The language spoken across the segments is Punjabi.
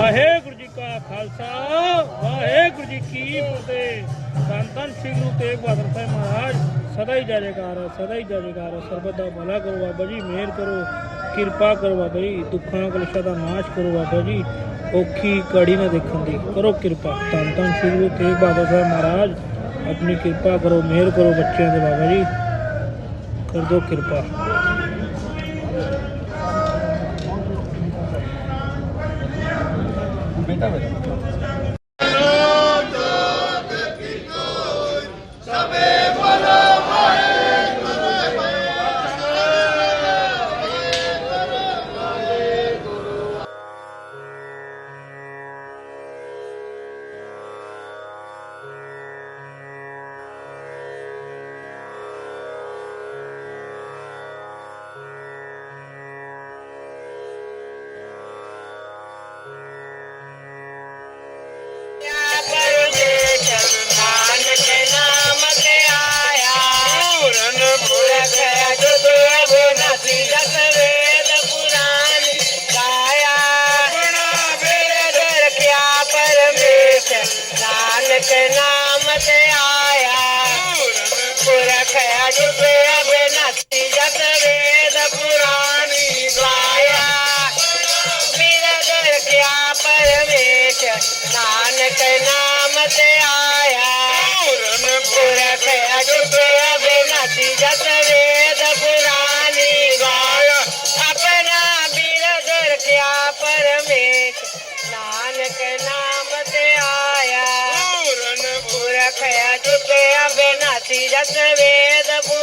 ਵਾਹਿਗੁਰੂ ਜੀ ਕਾ ਖਾਲਸਾ, ਵਾਹਿਗੁਰੂ ਜੀ ਕੀ ਫਤਿਹ। ਸੰਤਨ ਸ੍ਰੀ ਗੁਰੂ ਤੇਗ ਬਹਾਦਰ ਸਾਹਿਬ ਮਹਾਰਾਜ, ਸਦਾ ਹੀ ਜੈਕਾਰ ਸਦਾ ਹੀ ਜੈਕਾਰ ਸਰਬਤ ਦਾ ਭਲਾ ਕਰੋ ਬਾਬਾ ਜੀ, ਮਿਹਰ ਕਰੋ, ਕਿਰਪਾ ਕਰੋ ਬਾਬਾ ਜੀ, ਦੁੱਖਾਂ ਕਲਸ਼ਾਂ ਦਾ ਨਾਸ਼ ਕਰੋ ਬਾਬਾ ਜੀ, ਔਖੀ ਕੜੀ ਨਾ ਦੇਖਣ ਦੀ, ਕਰੋ ਕਿਰਪਾ। ਤਨ ਤਨ ਸ੍ਰੀ ਗੁਰੂ ਤੇਗ ਬਹਾਦਰ ਸਾਹਿਬ ਮਹਾਰਾਜ, ਆਪਣੀ ਕਿਰਪਾ ਕਰੋ, ਮਿਹਰ ਕਰੋ ਬੱਚਿਆਂ ਦੇ ਬਾਬਾ ਜੀ, ਕਰ ਦਿਓ ਕਿਰਪਾ। 那么 ದುರ್ಗೆ ಬೆನಸಿ ಜಗ ವೇದ ಪುರಾಣಿ ಗಾಯ ಬಿರಗ ಕ್ಯಾ ಪರಮೇಶ ನಾನಕ नाम ते आया पुरन पुरख अजुगे बेनसी जग वे శ్రీరత్న వేదపు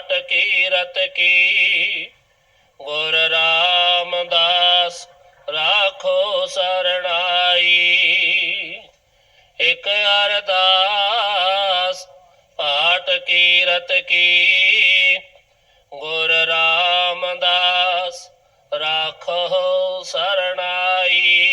ਘਾਟ ਕੀ, ਰਤ ਕੀ? ਗੁਰ ਰਾਮਦਾਸ ਰਾਖੋ ਸਰਣਾਈ। ਇਕ ਅਰਦਾਸ ਪਾਟ ਕੀ, ਰਤ ਕੀ? ਗੁਰ ਰਾਮਦਾਸ ਰਾਖੋ ਸਰਣਾਈ।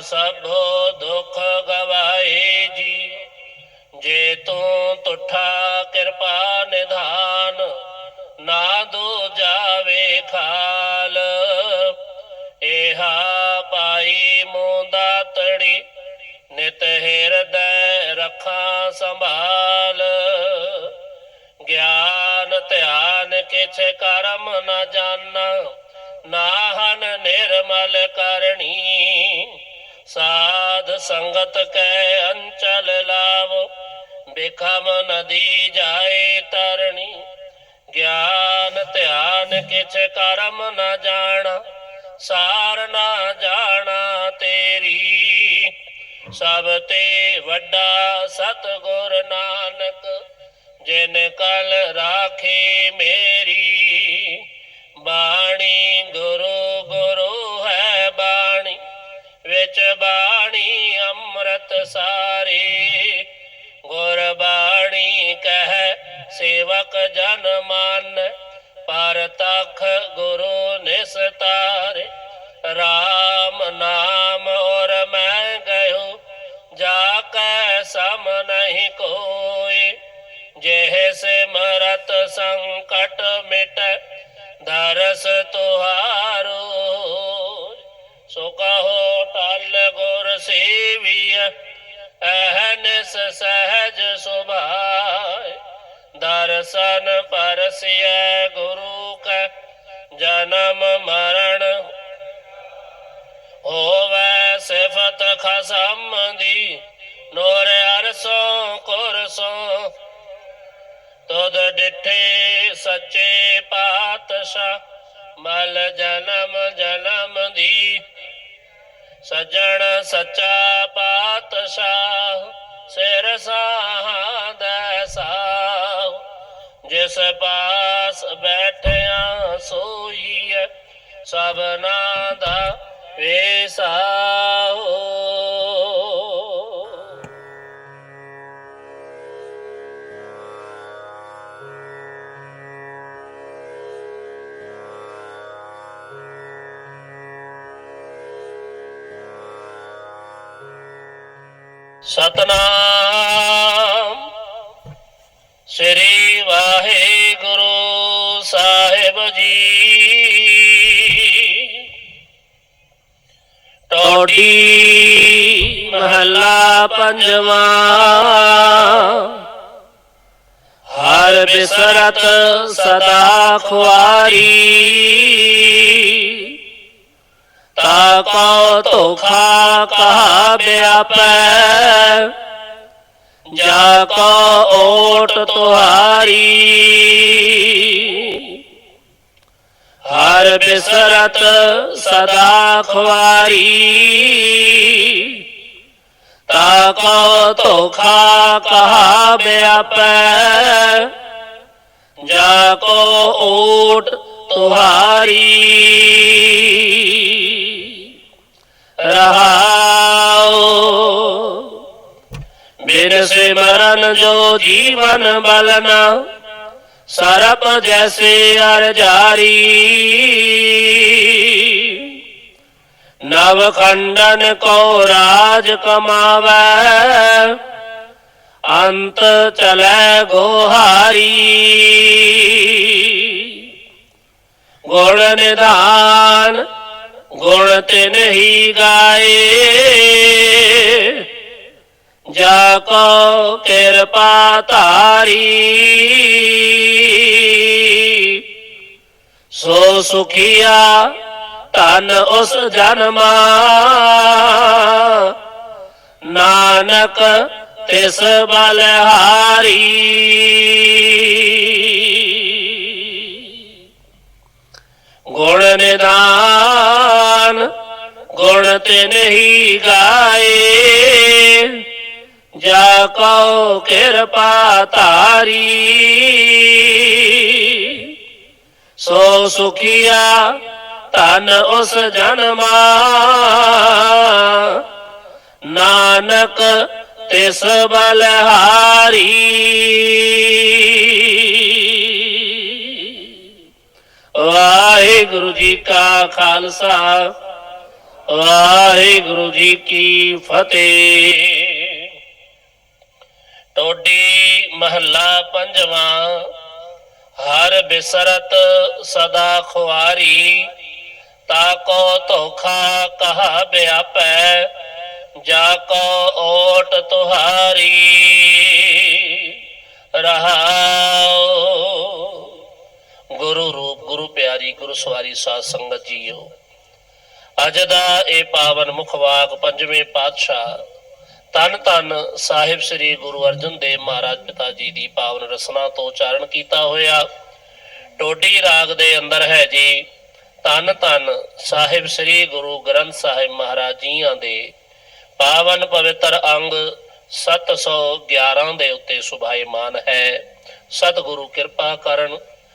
ਸਭੋ ਦੁਖ ਗਵਾਏ ਜੀ। ਜੇ ਤੂੰ ਤੁਠਾ ਕਿਰਪਾ ਨਿਧਾਨ, ਨਾ ਦੋ ਜਾਵੇ ਖਾਲ। ਇਹਾ ਪਾਈ ਮੋਂਦਾ ਤੜੀ, ਨਿਤ ਹਿਰਦੈ ਰੱਖਾਂ ਸੰਭਾਲ। ਗਿਆਨ ਧਿਆਨ ਕਿਛ ਕਰਮ ਨਾ ਜਾਣਾ, ਨਾਹਨ ਨਿਰਮਲ ਕਰਨੀ। ਸਾਧ ਸੰਗਤ ਕੈ ਅੰਚਲ ਲਾਵ, ਬਿਖਮ ਨਦੀ ਜਾਏ ਤਰਣੀ। ਗਿਆਨ ਧਿਆਨ ਕਿਛ ਕਰਮ ਨ ਜਾਣਾ, ਸਾਰ ਨਾ ਜਾਣਾ ਤੇਰੀ। ਸਭ ਤੇ ਵੱਡਾ ਸਤਗੁਰ ਨਾਨਕ, ਜਿਨ ਕਲ ਰਾਖੇ ਮੇਰੀ। ਬਾਣੀ बाणी अमृत सारी। गुरबाणी कह सेवक जन मान। पारताख गुरु निस्तार। राम नाम और मैं गयो, जाक सम नहीं कोई। जेह से मरत संकट मिट, दरस तुहार ਅਹਨਿਸ ਸਹਜ ਸੁਭਾਏ, ਦਰਸ਼ਨ ਪਰਸਿਐ ਗੁਰੂ ਕੈ, ਜਨਮ ਮਰਨ ਹੋਵੇ ਸਿਫਤ ਖਸਮ ਦੀ ਨੂਰ ਅਰਸੋਂ ਕੁਰਸੋਂ। ਤੁਧ ਡਿਠੇ ਸੱਚੇ ਪਾਤਸ਼ਾਹ, ਮਲ ਜਨਮ ਜਨਮ ਦੀ ਸਜਣ ਸੱਚਾ ਪਾਤਸ਼ਾਹ ਸਿਰ ਸਾਹਦਾ ਸਾਹ। ਜਿਸ ਪਾਸ ਬੈਠਿਆ ਸੋਈਐ ਸਭਨਾ ਦਾ ਵੇਸਾ। ਸਤਨਾਮ। ਸ੍ਰੀ ਵਾਹਿਗੁਰੂ ਸਾਹਿਬ ਜੀ। ਟੋਡੀ ਮਹੱਲਾ ਪੰਜਵਾਂ। ਹਰ ਬਿਸਰਤ ਸਦਾ ਖੁਆਰੀ। ਤਾ ਕੋ ਧੋਖਾ ਕਹਾ ਬਿਆਪੈ, ਜਾ ਕੋ ਓਟ ਤੁਹਾਰੀ। ਹਰ ਬਿਸਰਤ ਸਦਾ ਖੁਆਰੀ। ਤਾ ਕੋ ਧੋਖਾ ਕਹਾ ਬਿਆਪੈ, ਜਾ ਕੋ ਓਟ ਤੁਹਾਰੀ ਰਹਾਓ। ਬਿਨ ਸਿਮਰਨ ਜੋ ਜੀਵਨ ਬਲਨਾ, ਸਰਪ ਜੈਸੇ ਅਰ ਜਾਰੀ। ਨਵ ਖੰਡਨ ਕੋ ਰਾਜ ਕਮਾਵੈ, ਅੰਤ ਚਲੇ ਗੋਹਾਰੀ। ਗੁਣ ਨਿਧਾਨ ਗੁਣ ਤੇ ਹੀ ਗਾਏ। ਜਾ ਕੋ ਕਿਰਪਾ ਧਾਰੀ, ਸੋ ਸੁਖੀਆ ਧਨ ਉਸ ਜਨਮਾ। ਨਾਨਕ ਤਿਸ ਬਲਹਾਰੀ। ਨਿਦਾਨ ਗੁਣ ਤੇ ਨਹੀਂ ਗਾਏ। ਜਾ ਕੋ ਕਿਰਪਾ ਧਾਰੀ, ਸੋ ਸੁਖੀਆ ਧਨ ਉਸ ਜਨਮਾ। ਨਾਨਕ ਤਿਸ ਬਲਹਾਰੀ ਵਾਹਿਗੁਰੂ ਜੀ ਕਾ ਖਾਲਸਾ, ਵਾਹਿਗੁਰੂ ਜੀ ਕੀ ਫਤਿਹ। ਟੋਡੀ ਮਹੱਲਾ ਪੰਜਵਾਂ, ਹਰ ਬਿਸਰਤ ਸਦਾ ਖੁਆਰੀ, ਤਾ ਕੋ ਧੋਖਾ ਕਹਾ ਬਿਆਪੈ, ਜਾ ਕੋ ਓਟ ਤੁਹਾਰੀ। ਰਹਾਉ ਗੁਰੂ ਰੂਪ ਗੁਰੂ ਪਿਆਰੀ, ਗੁਰੂ ਸਵਾਰੀ ਸਾਧ ਸੰਗਤ ਜੀਓ। ਅੱਜ ਦਾ ਇਹ ਪਾਵਨ ਮੁਖਵਾਕ ਪੰਜਵੇਂ ਪਾਤਸ਼ਾਹ ਤਨ ਤਨ ਸਾਹਿਬ ਸ੍ਰੀ ਗੁਰੂ ਅਰਜਨ ਦੇਵ ਮਹਾਰਾਜ ਪਿਤਾ ਜੀ ਦੀ ਪਾਵਨ ਰਸਨਾ ਤੋਂ ਉਚਾਰਨ ਕੀਤਾ ਹੋਇਆ। ਟੋਡੀ ਰਾਗ ਦੇ ਅੰਦਰ ਹੈ ਜੀ ਤਨ ਤਨ ਸਾਹਿਬ ਸ੍ਰੀ ਗੁਰੂ ਗ੍ਰੰਥ ਸਾਹਿਬ ਮਹਾਰਾਜ ਜੀਆਂ ਦੇ ਪਾਵਨ ਪਵਿੱਤਰ ਅੰਗ 711 ਦੇ ਉੱਤੇ ਸੁਭਾਇਮਾਨ ਹੈ। ਸਤਿਗੁਰੂ ਕਿਰਪਾ ਕਰਨ